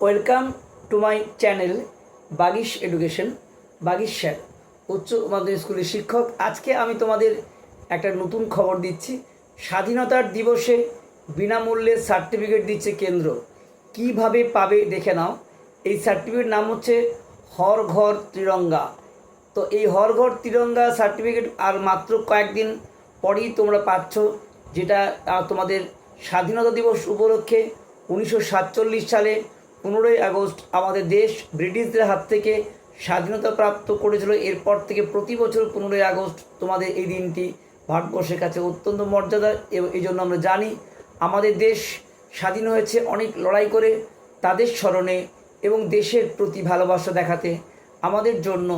Welcome to my channel Bagish education Bagish sir উচ্চ মাধ্যমিক স্কুলের শিক্ষক। আজকে আমি তোমাদের একটা নতুন খবর দিচ্ছি। স্বাধীনতার দিবসে বিনামূল্যে সার্টিফিকেট দিচ্ছে কেন্দ্র। কীভাবে পাবে দেখে নাও। এই সার্টিফিকেট নাম হচ্ছে হর ঘর ত্রিরঙ্গা তো এই হর ঘর তিরঙ্গা সার্টিফিকেট আর মাত্র কয়েকদিন পরেই তোমরা পাচ্ছ, যেটা তোমাদের স্বাধীনতা দিবস উপলক্ষে উনিশশো সাতচল্লিশ সালে পনেরোই আগস্ট আমাদের দেশ ব্রিটিশদের হাত থেকে স্বাধীনতা প্রাপ্ত করেছিল। এরপর থেকে প্রতি বছর পনেরোই আগস্ট তোমাদের এই দিনটি ভারতবর্ষের কাছে অত্যন্ত মর্যাদা এবং এই জন্য আমরা জানি আমাদের দেশ স্বাধীন হয়েছে, অনেক লড়াই করে তাদের স্মরণে এবং দেশের প্রতি ভালোবাসা দেখাতে আমাদের জন্য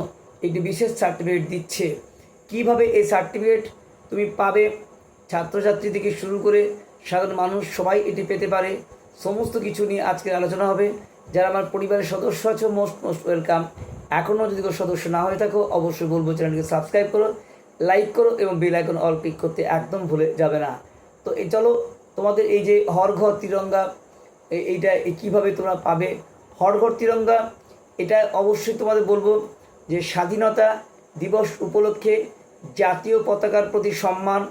একটি বিশেষ সার্টিফিকেট দিচ্ছে। কীভাবে এই সার্টিফিকেট তুমি পাবে? ছাত্রছাত্রী থেকে শুরু করে সাধারণ মানুষ সবাই এটি পেতে পারে। সমস্ত কিছু নিয়ে আজকের আলোচনা হবে। যারা আমার পরিবারের সদস্য আছো মোস্ট মোস্ট ওয়েলকাম এখনও যদি কোনো সদস্য না হয়ে থাকো, অবশ্যই বলব চ্যানেলকে সাবস্ক্রাইব করো লাইক করো এবং বেল আইকন অল ক্লিক করতে একদম ভুলে যাবে না। তো এই চলো, তোমাদের এই যে হর ঘর তিরঙ্গা এইটা কীভাবে তোমরা পাবে? হর ঘর তিরঙ্গা, এটা অবশ্যই তোমাদের বলব যে স্বাধীনতা দিবস উপলক্ষে জাতীয় পতাকার প্রতি সম্মান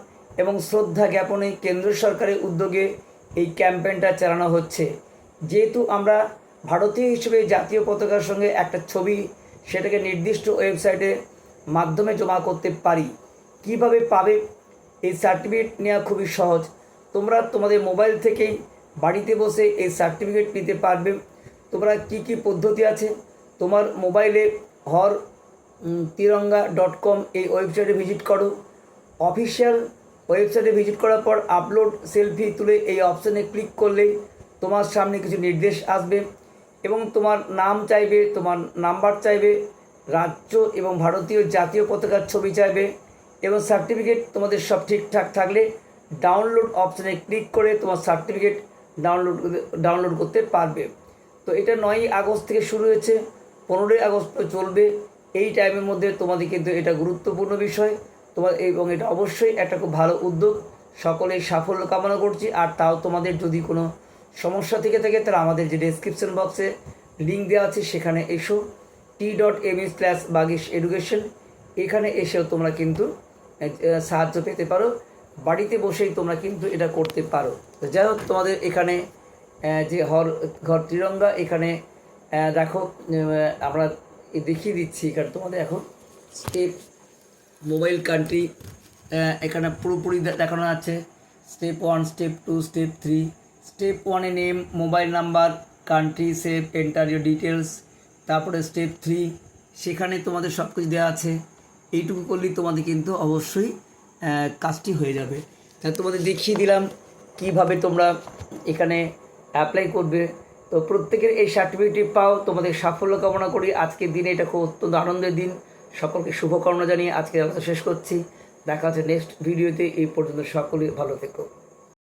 এবং শ্রদ্ধা জ্ঞাপনে কেন্দ্র সরকারের উদ্যোগে এই ক্যাম্পেইনটা চালানো হচ্ছে। যেহেতু আমরা ভারতীয় হিসেবে জাতীয় পতাকার সঙ্গে একটা ছবি সেটাকে নির্দিষ্ট ওয়েবসাইটে মাধ্যমে জমা করতে পারি, কীভাবে পাবে এই সার্টিফিকেট নেওয়া খুবই সহজ। তোমরা তোমাদের মোবাইল থেকেই বাড়িতে বসে এই সার্টিফিকেট নিতে পারবে। তোমরা কি কি পদ্ধতি আছে? তোমার মোবাইলে হর তিরঙ্গা ডট কম এই ওয়েবসাইটে ভিজিট করো। অফিসিয়াল ওয়েবসাইটে ভিজিট করার পর আপলোড সেলফি তুলে এই অপশানে ক্লিক করলেই তোমার সামনে কিছু নির্দেশ আসবে এবং তোমার নাম চাইবে, তোমার নাম্বার চাইবে, রাজ্য এবং ভারতীয় জাতীয় পতাকার ছবি চাইবে এবং সার্টিফিকেট তোমাদের সব ঠিকঠাক থাকলে ডাউনলোড অপশানে ক্লিক করে তোমার সার্টিফিকেট ডাউনলোড ডাউনলোড করতে পারবে। তো এটা নয়ই আগস্ট থেকে শুরু হয়েছে, পনেরোই আগস্ট চলবে। এই টাইমের মধ্যে তোমাদের কিন্তু এটা গুরুত্বপূর্ণ বিষয়। তোমার এবং এটা অবশ্যই একটা খুব ভালো উদ্যোগ। সকলেই সাফল্য কামনা করছি। আর তাও তোমাদের যদি কোনো সমস্যা থেকে থাকে, তাহলে আমাদের যে ডেসক্রিপশন বক্সে লিঙ্ক দেওয়া আছে, সেখানে এসো। T dot M S slash Bagish education এখানে এসেও তোমরা কিন্তু সাহায্য পেতে পারো। বাড়িতে বসেই তোমরা কিন্তু এটা করতে পারো। যাই হোক, তোমাদের এখানে যে হর, ঘর তিরঙ্গা এখানে দেখো আমরা দেখিয়ে দিচ্ছি। এখানে তোমাদের এখন স্টেপ মোবাইল কান্ট্রি এখানে পুরোপুরি দেখানো আছে। Step one step two step three step ওয়ানে name mobile number country save enter your details তারপরে স্টেপ থ্রি সেখানে তোমাদের সব কিছু দেওয়া আছে। এইটুকু করলেই তোমাদের কিন্তু অবশ্যই কাজটি হয়ে যাবে। তা তোমাদের দেখিয়ে দিলাম কীভাবে তোমরা এখানে অ্যাপ্লাই করবে। তো প্রত্যেকের এই সার্টিফিকেটটি পাও, তোমাদের সাফল্য কামনা করি। আজকের দিনে এটা খুব অত্যন্ত আনন্দের দিন। সকলকে শুভকর্ণ জানিয়ে আজকে আলোচনা শেষ করছি। দেখা হচ্ছে নেক্সট ভিডিওতে এই পর্যন্ত সকলে ভালো থেকো।